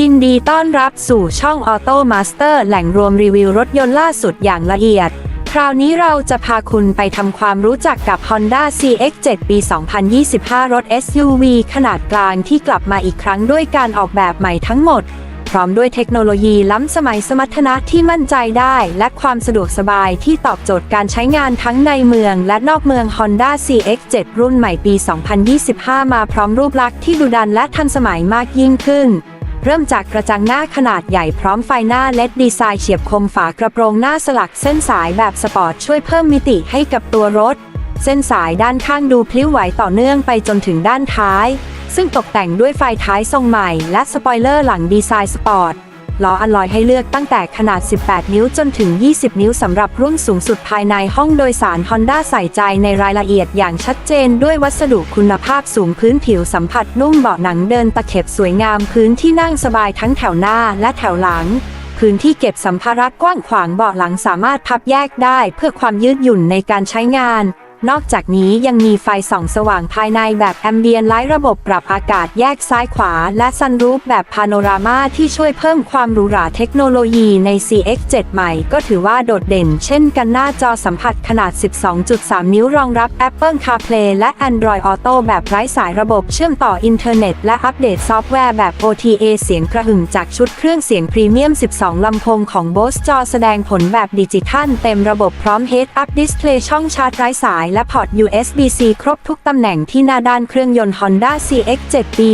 ยินดีต้อนรับสู่ช่อง Auto Master แหล่งรวมรีวิวรถยนต์ล่าสุดอย่างละเอียด คราวนี้เราจะพาคุณไปทำความรู้จักกับ Honda CX-7 ปี 2025 รถ SUV ขนาดกลางที่กลับมาอีกครั้งด้วยการออกแบบใหม่ทั้งหมด พร้อมด้วยเทคโนโลยีล้ำสมัยสมรรถนะที่มั่นใจได้ และความสะดวกสบายที่ตอบโจทย์การใช้งานทั้งในเมือง และนอกเมือง Honda CX-7 รุ่นใหม่ปี 2025 มาพร้อมรูปลักษณ์ที่ดุดันและทันสมัยมากยิ่งขึ้น เริ่มจากกระจังหน้าขนาดใหญ่พร้อมไฟหน้าเลดดีไซน์เฉียบคมฝากระโปรงหน้าสลักเส้นสายแบบสปอร์ตช่วยเพิ่มมิติให้กับตัวรถ เส้นสายด้านข้างดูพลิ้วไหวต่อเนื่องไปจนถึงด้านท้าย ซึ่งตกแต่งด้วยไฟท้ายทรงใหม่ และสปอยเลอร์หลังดีไซน์สปอร์ต ล้ออัลลอยให้เลือกตั้งแต่ขนาด 18 นิ้วจนถึง 20 นิ้วสำหรับรุ่นสูงสุดภายในห้องโดยสาร Honda ใส่ใจในรายละเอียดอย่างชัดเจนด้วยวัสดุคุณภาพสูงพื้นผิวสัมผัสนุ่มเบาะหนังเดินตะเข็บสวยงามพื้นที่นั่งสบายทั้งแถวหน้าและแถวหลังพื้นที่เก็บสัมภาระกว้างขวางเบาะหลังสามารถพับแยกได้เพื่อความยืดหยุ่นในการใช้งาน นอกจากนี้ยังมีไฟส่องสว่างภายในแบบแอมเบียนไลท์ระบบปรับอากาศแยกซ้ายขวา และซันรูฟแบบพาโนรามาที่ช่วยเพิ่มความหรูหราเทคโนโลยีใน CX-7 ใหม่ ก็ถือว่าโดดเด่นเช่นกันหน้าจอสัมผัสขนาด 12.3 นิ้วรองรับ Apple CarPlay และ Android Auto แบบไร้สายระบบเชื่อมต่ออินเทอร์เน็ต และอัปเดตซอฟต์แวร์แบบ OTA เสียงกระหึ่มจากชุดเครื่องเสียงพรีเมียม 12 ลำโพงของ Bose จอแสดงผลแบบดิจิทัลเต็มระบบพร้อม Head Up Display ช่องชาร์จไร้สายและพอร์ต USB-C ครบทุกตำแหน่งที่หน้าด้านเครื่องยนต์ Honda CX-7 ปี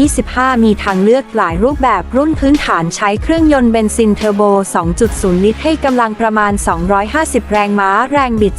2025 มีทางเลือกหลายรูปแบบรุ่นพื้นฐานใช้เครื่องยนต์เบนซินเทอร์โบ 2.0 ลิตร ให้กำลังประมาณ 250 แรงม้า แรงบิด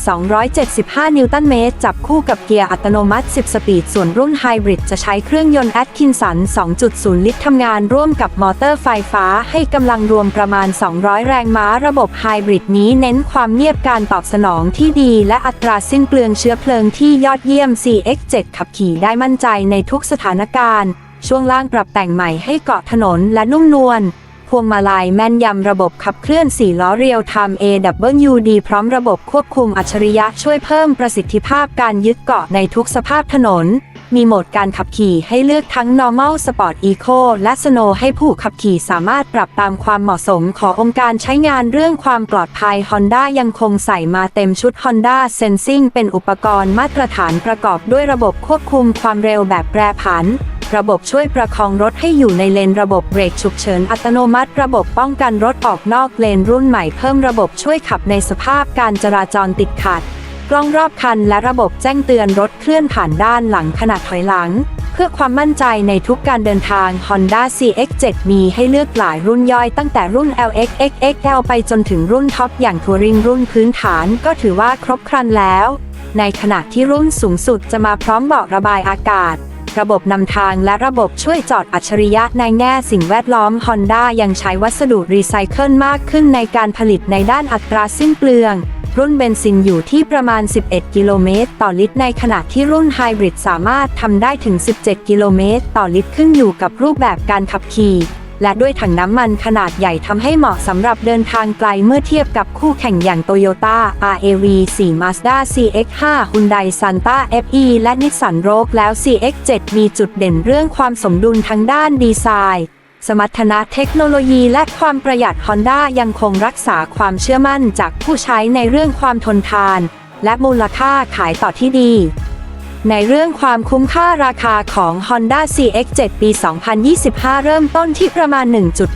275 นิวตันเมตร จับคู่กับเกียร์อัตโนมัติ 10 สปีด ส่วนรุ่นไฮบริดจะใช้เครื่องยนต์ Atkinson 2.0 ลิตรทำงานร่วมกับมอเตอร์ไฟฟ้า ให้กำลังรวมประมาณ 200 แรงม้า ระบบไฮบริดนี้เน้นความเงียบการตอบสนองที่ดีและอัตราสิ้นเปลืองเชื้อเพลิงที่ยอดเยี่ยม CX-7 ขับขี่ได้มั่นใจในทุกสถานการณ์ ช่วงล่างปรับแต่งใหม่ให้เกาะถนนและนุ่มนวล พวงมาลัยแม่นยำระบบขับเคลื่อน 4 ล้อเรียวไทม์ AWD พร้อมระบบควบคุมอัจฉริยะช่วยเพิ่มประสิทธิภาพการยึดเกาะในทุกสภาพถนน มีโหมดการขับขี่ให้เลือกทั้ง Normal Sport Eco และ Snow ให้ผู้ขับขี่สามารถปรับตามความเหมาะสมขององค์การใช้งานเรื่องความปลอดภัย Honda ยังคงใส่มาเต็มชุด Honda Sensing เป็นอุปกรณ์มาตรฐานประกอบด้วยระบบควบคุมความเร็วแบบแปรผัน ระบบช่วยประคองรถให้อยู่ในเลนระบบเบรกฉุกเฉินอัตโนมัติ ระบบป้องกันรถออกนอกเลนรุ่นใหม่เพิ่มระบบช่วยขับในสภาพการจราจรติดขัด กล้องรอบคันและระบบแจ้งเตือนรถเคลื่อนผ่านด้านหลังขณะถอยหลัง เพื่อความมั่นใจในทุกการเดินทาง Honda CX-7 มีให้เลือกหลายรุ่นย่อยตั้งแต่รุ่น LX XXL ไปจนถึงรุ่นท็อปอย่างทัวริงรุ่นพื้นฐานก็ถือว่าครบครันแล้ว ในขณะที่รุ่นสูงสุดจะมาพร้อมเบาะระบายอากาศ ระบบนำทางและระบบช่วยจอดอัจฉริยะในแง่สิ่งแวดล้อม Honda ยังใช้วัสดุรีไซเคิลมากขึ้นในการผลิตในด้านอัตราสิ้นเปลือง รุ่นเบนซินอยู่ที่ประมาณ 11 กิโลเมตร ต่อลิตร ในขณะที่รุ่นไฮบริดสามารถทำได้ถึง 17 กิโลเมตร ต่อลิตรขึ้นอยู่กับรูปแบบการขับขี่ และด้วยถังน้ำมันขนาดใหญ่ทำให้เหมาะสำหรับเดินทางไกลเมื่อเทียบกับคู่แข่งอย่าง Toyota RAV 4 Mazda CX5 Hyundai Santa FE และ Nissan Rogue แล้ว CX7 มีจุดเด่นเรื่องความสมดุลทั้งด้านดีไซน์สมรรถนะเทคโนโลยีและความประหยัด Honda ยังคงรักษาความเชื่อมั่นจากผู้ใช้ในเรื่องความทนทาน และมูลค่าขายต่อที่ดี ในเรื่องความคุ้มค่าราคาของ Honda CX-7 ปี 2025 เริ่มต้นที่ประมาณ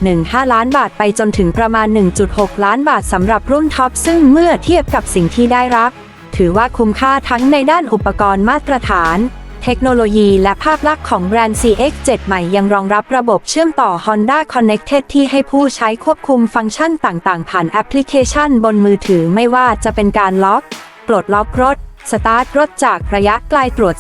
1.15 ล้านบาทไปจนถึงประมาณ 1.6 ล้านบาทสำหรับรุ่นท็อป ซึ่งเมื่อเทียบกับสิ่งที่ได้รับ ถือว่าคุ้มค่าทั้งในด้านอุปกรณ์มาตรฐาน เทคโนโลยีและภาพลักษณ์ของแบรนด์ CX-7 ใหม่ยังรองรับระบบเชื่อมต่อ Honda Connected ที่ให้ผู้ใช้ควบคุมฟังก์ชันต่าง ๆ ผ่านแอปพลิเคชันบนมือถือไม่ว่าจะเป็นการล็อก ปลดล็อกรถ สตาร์ทรถจากระยะไกลตรวจ